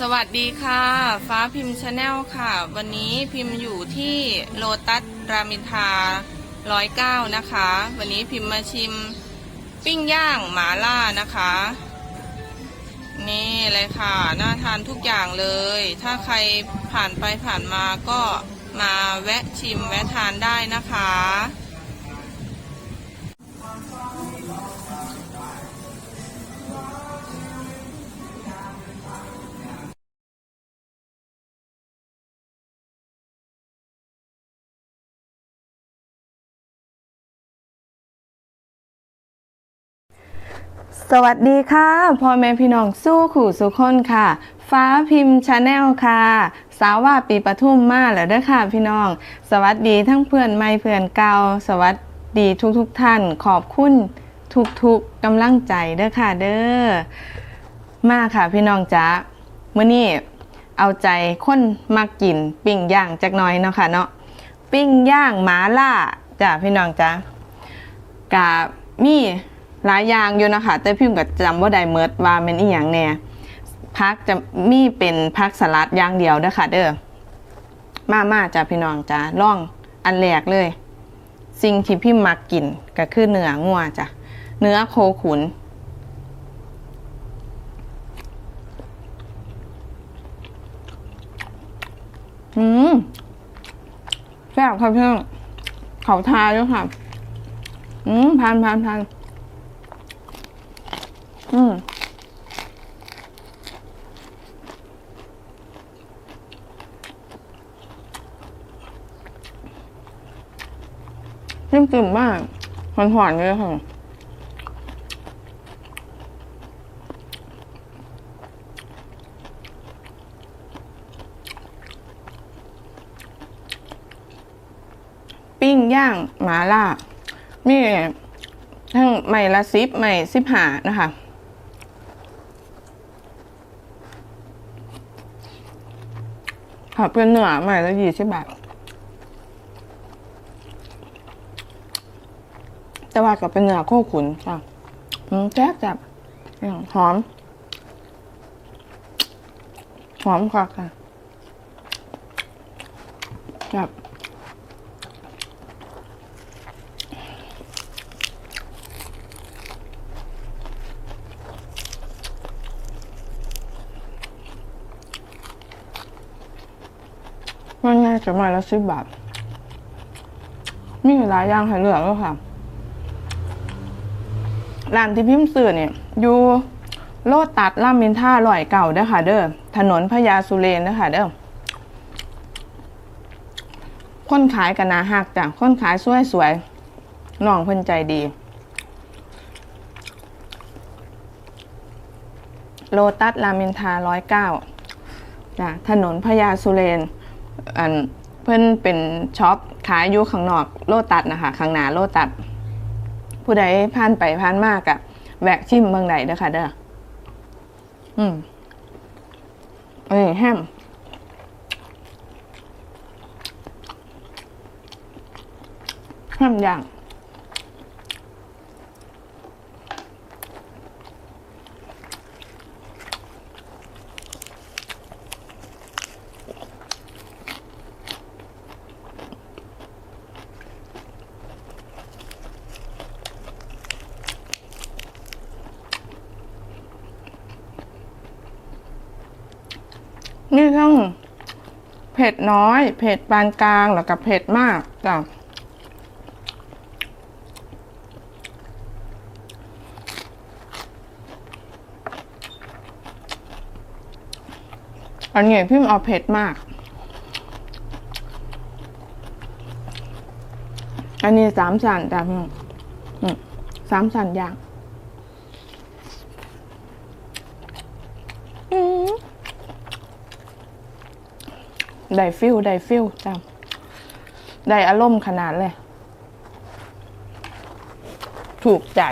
สวัสดีค่ะ ฟ้าพิมพ์ชาแนลค่ะ วันนี้พิมพ์อยู่ที่โลตัสรามินทาร้อยเก้านะคะ วันนี้พิมพ์มาชิมปิ้งย่างหมาล่านะคะ นี่เลยค่ะ น่าทานทุกอย่างเลย ถ้าใครผ่านไปผ่านมาก็มาแวะชิมแวะทานได้นะคะ สวัสดีค่ะพ่อแม่พี่น้องสู้ขู่สุคนค่ะ ฟ้าพิมพ์ชาแนลค่ะ สาวว่าปีปทุมมาแล้วเด้อค่ะพี่น้อง สวัสดีทั้งเพื่อนใหม่เพื่อนเก่าสวัสดีทุกทุกท่าน ขอบคุณทุกๆกกำลังใจเด้อค่ะเด้อมาค่ะพี่น้องจ๋ามื้อนี้เอาใจคนมักกินปิ้งย่างจักหน่อยเนาะค่ะเนาะปิ้งย่างหมาล่าจ้ะพี่น้องจ๋ากะมี หลายอย่างอยู่นะคะแต่พิมพ์ก็จำว่าไดเมิดว่าเป็นอีหยังแน่พักจะมีเป็นพักสลัดอย่างเดียวเด้อค่ะ เด้อมามาจ้ะพี่น้องจ้ะล่องอันแรกเลย สิ่งที่พิมมักกินก็คือเนื้องัวจ้ะเนื้อโคขุนอืมแซ่บค่ะพี่น้องเขาทาด้วยค่ะ อืมพันพันพัน อืมจิ้มกลิ่มมากหวานหวานเลยค่ะ ปิ้งย่างหมาล่า มีทั้งใหม่ละซิปใหม่สิบหานะคะ ค่ะเป็นเนื้อใหม่ละยี่สิบบาท แต่ว่ากับเป็นเนื้อโคขุนค่ะแซ่บจับหอม หอมค่ะค่ะแบบ มันง่ายจะมาละสิบบาท มีหลายอย่างให้เลือกแล้วค่ะ ร้านที่พิมพ์สื่อเนี่ยอยู่โลตัดล่ามินท่าลอยเก่าเด้อค่ะ เด้อ ถนนพญาสุเรนเด้อค่ะ เด้อ คนขายกันนาหักจ้ะ คนขายสวยสวยน้องเพิ่นใจดี โลตัสรามินทาร้อยเก้าจ้ะ ถนนพญาสุเรน อันเพื่อนเป็นช็อปขายอยู่ข้างนอกโลตัดนะคะข้างหน้าโลตัดผู้ใดผ่านไปผ่านมากอะแวะชิมเมืองใดเด้อค่ะ เด้ออืมเอ้ยแฮมแฮมย่าง นี่ทั้งเผ็ดน้อย เผ็ดปานกลางแล้วก็เผ็ดมากจ้ะอันนี้พี่มเอาเผ็ดมาก อันนี้สามสันจ้ะพี่สามสันอย่าง ได้ฟิลได้ฟิลจ้าได้อารมณ์ขนาดเลย ถูกใจ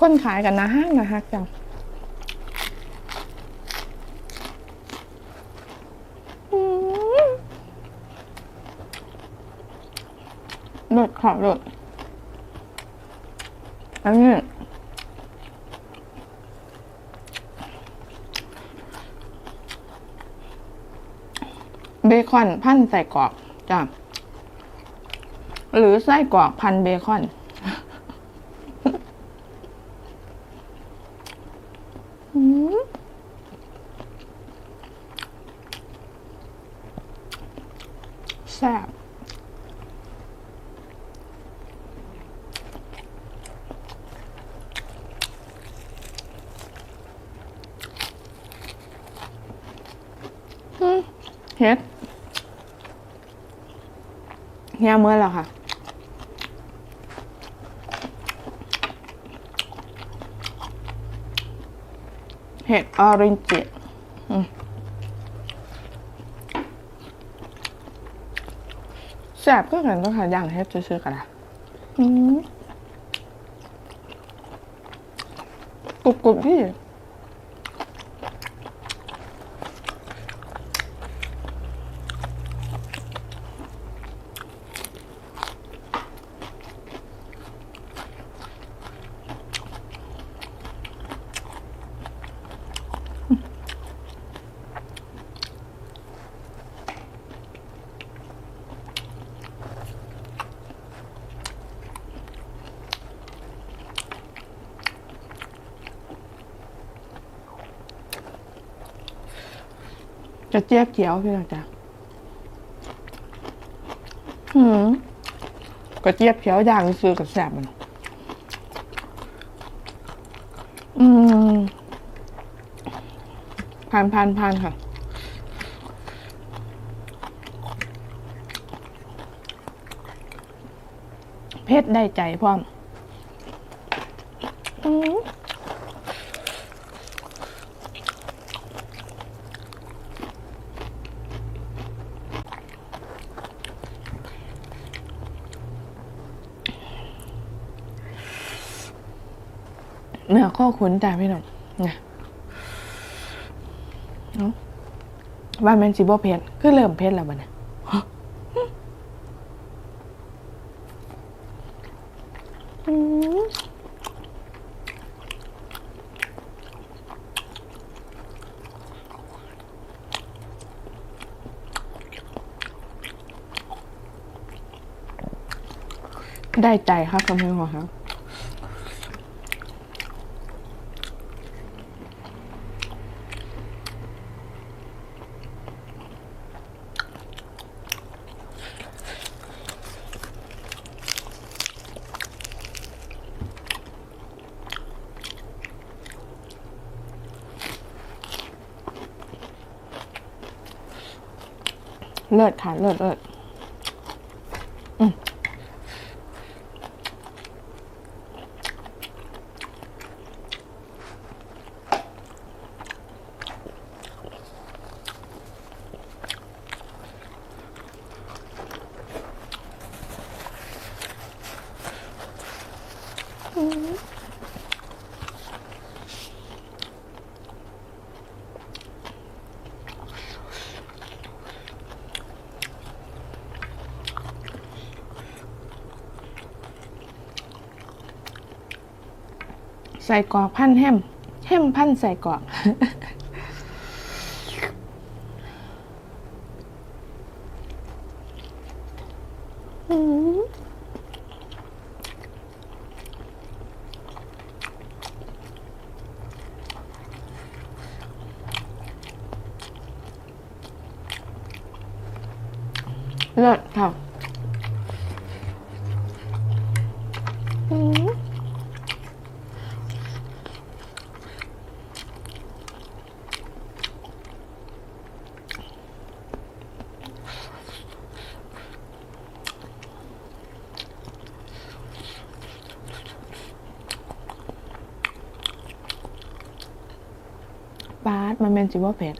คนขายกันนะฮักนะฮักจังอืมเลิศค่ะเลิศอันนี้เบคอนพันใส่กรอกจ้ะหรือไส้กรอกพันเบคอน อืม แซ่บเฮ็ดเฮียเมื่อแล้วค่ะ เห็ดออรินจิแซ่บก็เห็นต้องหาอย่างเฮ็ดซื้อๆกันนะกรุบกรุบพี่ จะเจี๊ยบเจียวพี่น้องจ้ะหืมกระเจี๊ยบเขียวย่างซื้อกับแซ่บมันอืมผ่านผ่านผ่านค่ะเพชรได้ใจพร้อมอืม นื้อข้อขุนจ้าพี่น้องนะว่าแมนซิบเพชรคือเริ่มเพชรแล้วบัดเนี่ยอืมได้ใจครับคำพูดของเขา เลิศค่ะ เลิศเลิศอืม ใส่กรอกพันแฮมแฮมพันใส่กรอกอืมเลิศค่ะ มันเป็นจิว่าเผ็ด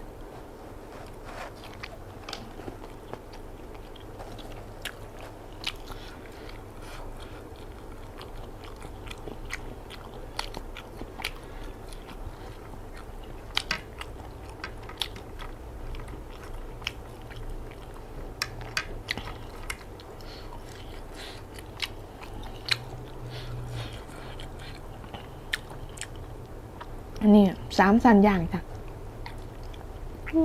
อันนี้สามสันอย่างจ้ะ ขอบ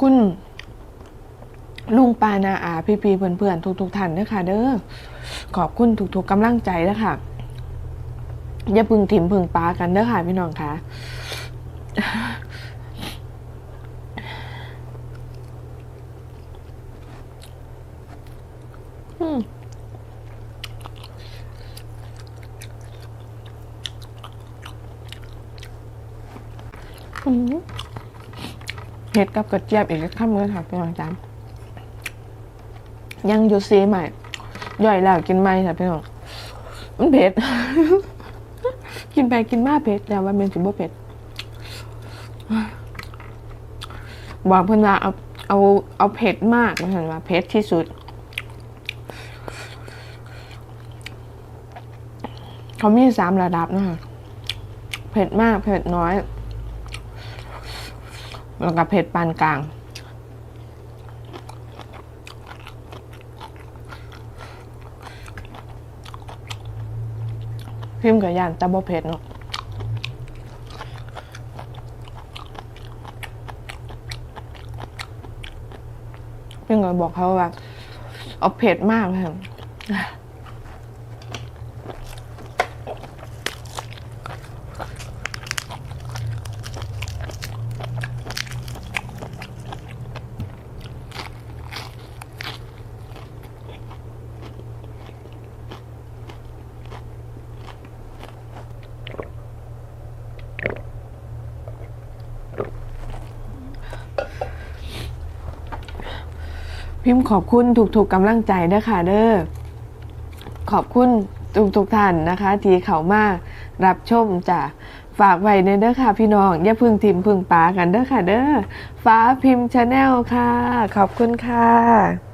คุณ ลุงปานาอาพี่พีเพื่อนๆทุกๆท่านนะคะเด้อขอบคุณทุกๆกำลังใจนะคะอย่าพึ่งถิ่มพึ่งปากันเด้อค่ะพี่น้องค่ะอืมอืม เห็ดกับกระเจี๊ยบอีกคำเลยค่ะพี่น้องจ้ายังอยู่ซีใหม่ ย่อยแล้วกินไม่ค่ะพี่น้องมันเผ็ด กินไปกินมาเผ็ดแล้วว่าเป็นสิบ่เผ็ดบอกเพื่อนว่าเอาเอาเอาเผ็ดมากนะเห็นว่าเผ็ดที่สุด เขามีสามระดับนะคะเผ็ดมาก เผ็ดน้อย แล้วก็เผ็ดปานกลาง พิมกับย่านแต่บ่เผ็ดเนาะพิมก็บอกเขาว่า เอาเผ็ดมากเลย พิมพ์ขอบคุณถูกๆกำลังใจเด้อค่ะเด้อขอบคุณทุกๆท่านนะคะที่เขามารับชมจ้ะฝากไว้ในเด้อค่ะ พี่น้องอย่าพึ่งทิมพึ่งปากันเด้อค่ะเด้อฟ้าพิมพ์ชาแนลค่ะ ขอบคุณค่ะ